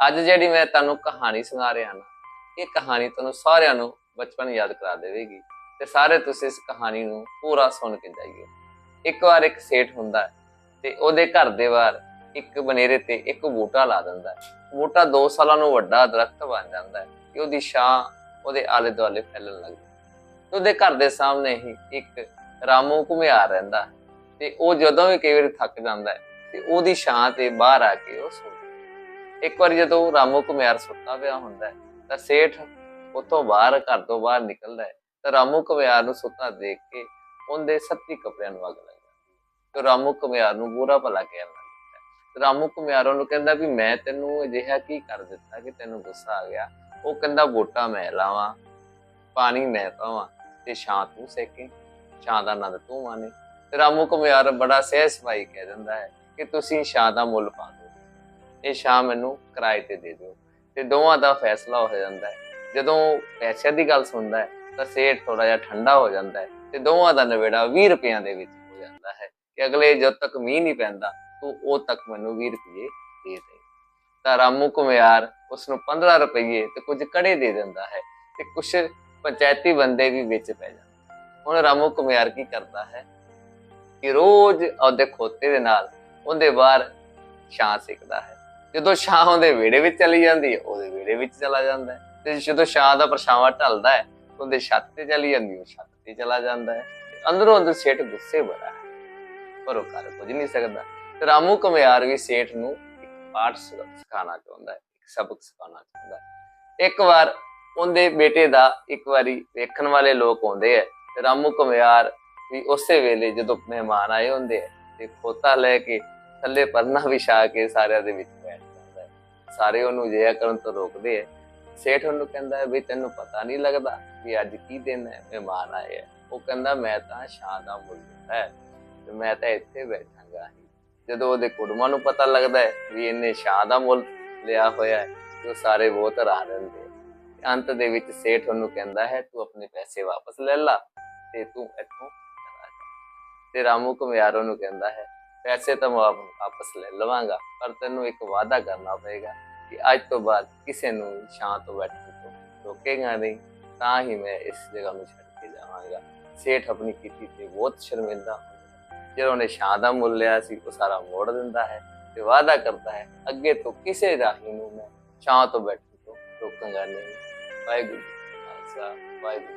ਅੱਜ ਜਿਹੜੀ ਮੈਂ ਤੁਹਾਨੂੰ ਕਹਾਣੀ ਸੁਣਾ ਰਿਹਾ ਨਾ, ਇਹ ਕਹਾਣੀ ਤੁਹਾਨੂੰ ਸਾਰਿਆਂ ਨੂੰ ਬਚਪਨ ਯਾਦ ਕਰਾ ਦੇਵੇਗੀ ਤੇ ਸਾਰੇ ਤੁਸੀਂ ਇਸ ਕਹਾਣੀ ਨੂੰ ਪੂਰਾ ਸੁਣ ਕੇ ਜਾਈਓ। ਇੱਕ ਵਾਰ ਇੱਕ ਸੇਠ ਹੁੰਦਾ ਹੈ ਤੇ ਉਹਦੇ ਘਰ ਦੇ ਬਾਹਰ ਇੱਕ ਬਨੇਰੇ ਤੇ ਇੱਕ ਬੂਟਾ ਲਾ ਦਿੰਦਾ ਹੈ। ਬੂਟਾ 2 ਸਾਲਾਂ ਨੂੰ ਵੱਡਾ ਦਰਖਤ ਬਣ ਜਾਂਦਾ ਹੈ ਤੇ ਉਹਦੀ ਛਾਂ ਉਹਦੇ ਆਲੇ ਦੁਆਲੇ ਫੈਲਣ ਲੱਗਦੀ ਤੇ ਉਹਦੇ ਘਰ ਦੇ ਸਾਹਮਣੇ ਹੀ ਇੱਕ ਰਾਮੂ ਘੁਮਿਆਰ ਰਹਿੰਦਾ ਹੈ ਤੇ ਉਹ ਜਦੋਂ ਵੀ ਕਈ ਵਾਰੀ ਥੱਕ ਜਾਂਦਾ ਹੈ ਤੇ ਉਹਦੀ ਛਾਂ ਤੇ ਬਾਹਰ ਆ ਕੇ ਉਹ ਸੌਂਦਾ ਇੱਕ ਵਾਰੀ ਜਦੋਂ ਰਾਮੂ ਘੁਮਿਆਰ ਸੁੱਤਾ ਪਿਆ ਹੁੰਦਾ ਤਾਂ ਸੇਠ ਉਤੋਂ ਬਾਹਰ, ਘਰ ਤੋਂ ਬਾਹਰ ਨਿਕਲਦਾ ਹੈ, ਤਾਂ ਰਾਮੂ ਘੁਮਿਆਰ ਨੂੰ ਸੁੱਤਾ ਦੇਖ ਕੇ ਉਹਦੇ ਸੱਤੀ ਕੱਪੜਿਆਂ ਨੂੰ ਅੱਗ ਲੱਗ ਜਾਂਦੀ ਤੇ ਰਾਮੂ ਘੁਮਿਆਰ ਨੂੰ ਬੁਰਾ ਭਲਾ ਕਹਿਣ ਲੱਗ ਤੇ ਰਾਮੂ ਘੁਮਿਆਰ ਉਹਨੂੰ ਕਹਿੰਦਾ ਵੀ ਮੈਂ ਤੈਨੂੰ ਅਜਿਹਾ ਕੀ ਕਰ ਦਿੱਤਾ ਕਿ ਤੈਨੂੰ ਗੁੱਸਾ ਆ ਗਿਆ? ਉਹ ਕਹਿੰਦਾ, ਵੋਟਾਂ ਮੈਂ ਲਾਵਾਂ, ਪਾਣੀ ਮੈਂ ਪਾਵਾਂ ਤੇ ਛਾਂ ਤੂੰ ਸੇਕੇ, ਛਾਂ ਦਾ ਆਨੰਦ ਤੂੰ ਮਾਣੇ। ਤੇ ਰਾਮੂ ਘੁਮਿਆਰ ਬੜਾ ਸਹਿਜ ਸਫ਼ਾਈ ਕਹਿ ਦਿੰਦਾ ਹੈ ਕਿ ਤੁਸੀਂ ਛਾਂ ਦਾ ਮੁੱਲ ਪਾ ਦਿਓ। ਇਹ ਛਾਂ ਮੈਨੂੰ ਕਿਰਾਏ ਤੇ ਦੇ ਦਿਓ। ਤੇ ਦੋਵਾਂ ਦਾ ਫੈਸਲਾ ਹੋ ਜਾਂਦਾ ਹੈ। ਜਦੋਂ ਪੈਸੇ ਦੀ ਗੱਲ ਸੁਣਦਾ ਹੈ, ਤਾਂ ਸੇਠ ਥੋੜਾ ਜਿਹਾ ਠੰਡਾ ਹੋ ਜਾਂਦਾ ਹੈ ਤੇ ਦੋਵਾਂ ਦਾ ਨਵੇੜਾ 20 ਰੁਪਈਆਂ ਦੇ ਵਿੱਚ ਹੋ ਜਾਂਦਾ ਹੈ ਕਿ ਅਗਲੇ ਜਦ ਤੱਕ ਮੀਂਹ ਨਹੀਂ ਪੈਂਦਾ, ਤੂੰ ਉਹ ਤੱਕ ਮੈਨੂੰ 20 ਰੁਪਏ ਦੇ ਦੇ। ਤਾਂ ਰਾਮੂ ਘੁਮਿਆਰ ਉਸ ਨੂੰ 15 ਰੁਪਏ ਤੇ ਕੁਝ ਕੜੇ ਦੇ ਦਿੰਦਾ ਹੈ ਤੇ ਕੁਝ ਪੰਚਾਇਤੀ ਬੰਦੇ ਵੀ ਵਿੱਚ ਪੈ ਜਾਂਦੇ ਹੁਣ ਰਾਮੂ ਘੁਮਿਆਰ ਕੀ ਕਰਦਾ ਹੈ ਕਿ ਰੋਜ਼ ਉਹਦੇ ਖੋਤੇ ਦੇ ਨਾਲ ਉਹਦੇ ਬਾਹਰ ਛਾਂ ਸਿੱਕਦਾ ਹੈ। ਜਦੋਂ ਛਾਂ ਉਹਦੇ ਵਿਹੜੇ ਵਿੱਚ ਚਲੀ ਜਾਂਦੀ ਹੈ, ਉਹਦੇ ਵਿਹੜੇ ਵਿੱਚ ਚਲਾ ਜਾਂਦਾ ਹੈ। ਤੇ ਜਦੋਂ ਛਾਂ ਦਾ ਪਰਛਾਵਾਂ ਢਲਦਾ ਹੈ ਉਹਦੇ ਛੱਤ ਤੇ ਚਲੀ ਜਾਂਦੀ ਉਹ ਛੱਤ ਤੇ ਚਲਾ ਜਾਂਦਾ ਹੈ। ਤੇ ਅੰਦਰੋਂ ਅੰਦਰ ਸੇਠ ਗੁੱਸੇ ਬੜਾ ਹੈ, ਪਰ ਉਹ ਕਰ ਕੁਝ ਨਹੀਂ ਸਕਦਾ। ਤੇ ਰਾਮੂ ਘੁਮਿਆਰ ਵੀ ਸੇਠ ਨੂੰ ਇੱਕ ਪਾਠ ਸਿਖਾਉਣਾ ਚਾਹੁੰਦਾ ਹੈ, ਇੱਕ ਸਬਕ ਸਿਖਾਉਣਾ ਚਾਹੁੰਦਾ ਹੈ। ਇੱਕ ਵਾਰ ਉਹਦੇ ਬੇਟੇ ਦਾ ਇੱਕ ਵਾਰੀ ਵੇਖਣ ਵਾਲੇ ਲੋਕ ਆਉਂਦੇ ਆ ਤੇ ਰਾਮੂ ਘੁਮਿਆਰ ਵੀ ਉਸੇ ਵੇਲੇ ਜਦੋਂ ਮਹਿਮਾਨ ਆਏ ਹੁੰਦੇ ਆ ਤੇ ਖੋਤਾ ਲੈ ਕੇ ਥੱਲੇ ਪਰਨਾ ਵਿਛਾ ਕੇ ਸਾਰਿਆਂ ਦੇ ਵਿੱਚ ਸਾਰੇ ਉਹਨੂੰ ਜਿਆ ਕਰਨ ਤੋਂ ਰੋਕਦੇ ਆ। ਸੇਠ ਉਹਨੂੰ ਕਹਿੰਦਾ ਹੈ ਵੀ ਤੈਨੂੰ ਪਤਾ ਨਹੀਂ ਲੱਗਦਾ ਵੀ ਅੱਜ ਕੀ ਦਿਨ ਹੈ, ਮਹਿਮਾਨ ਆਏ ਹੈ ਉਹ ਕਹਿੰਦਾ, ਮੈਂ ਤਾਂ ਸ਼ਾਹ ਦਾ ਮੁੱਲ ਹੈ ਤੇ ਮੈਂ ਤਾਂ ਇੱਥੇ ਬੈਠਾਂਗਾ ਹੀ। ਜਦੋਂ ਉਹਦੇ ਕੁੜਮਾਂ ਨੂੰ ਪਤਾ ਲੱਗਦਾ ਹੈ ਵੀ ਇਹਨੇ ਸ਼ਾਹ ਦਾ ਮੁੱਲ ਲਿਆ ਹੋਇਆ ਹੈ, ਤੇ ਉਹ ਸਾਰੇ ਬਹੁਤ ਹੈਰਾਨ ਹੁੰਦੇ ਅੰਤ ਦੇ ਵਿੱਚ ਸੇਠ ਉਹਨੂੰ ਕਹਿੰਦਾ ਹੈ, ਤੂੰ ਆਪਣੇ ਪੈਸੇ ਵਾਪਸ ਲੈ ਲਾ ਤੇ ਤੂੰ ਇੱਥੋਂ ਚਲਾ ਜਾ ਤੇ ਰਾਮੂ ਘੁਮਿਆਰ ਉਹਨੂੰ ਕਹਿੰਦਾ ਹੈ ਪੈਸੇ ਤਾਂ ਮੈਂ ਵਾਪ- ਵਾਪਸ ਲੈ ਲਵਾਂਗਾ, ਪਰ ਤੈਨੂੰ ਇੱਕ ਵਾਅਦਾ ਕਰਨਾ ਪਏਗਾ ਕਿ ਅੱਜ ਤੋਂ ਬਾਅਦ ਕਿਸੇ ਨੂੰ ਛਾਂ ਤੋਂ ਬੈਠਣ ਤੋਂ ਰੋਕੇਗਾ ਨਹੀਂ, ਤਾਂ ਹੀ ਮੈਂ ਇਸ ਜਗ੍ਹਾ ਨੂੰ ਛੱਡ ਕੇ ਜਾਵਾਂਗਾ। ਸੇਠ ਆਪਣੀ ਕੀਤੀ ਤੇ ਬਹੁਤ ਸ਼ਰਮਿੰਦਾ ਹੁੰਦਾ ਉਹਨੇ ਛਾਂ ਦਾ ਮੁੱਲ ਲਿਆ ਸੀ, ਉਹ ਸਾਰਾ ਮੋੜ ਦਿੰਦਾ ਹੈ ਤੇ ਵਾਅਦਾ ਕਰਦਾ ਹੈ, ਅੱਗੇ ਤੋਂ ਕਿਸੇ ਰਾਹੀ ਨੂੰ ਮੈਂ ਛਾਂ ਤੋਂ ਬੈਠਣ ਤੋਂ ਰੋਕਾਂਗਾ ਨਹੀਂ। ਵਾਹਿਗੁਰੂ ਖਾਲਸਾ, ਵਾਹਿਗੁਰੂ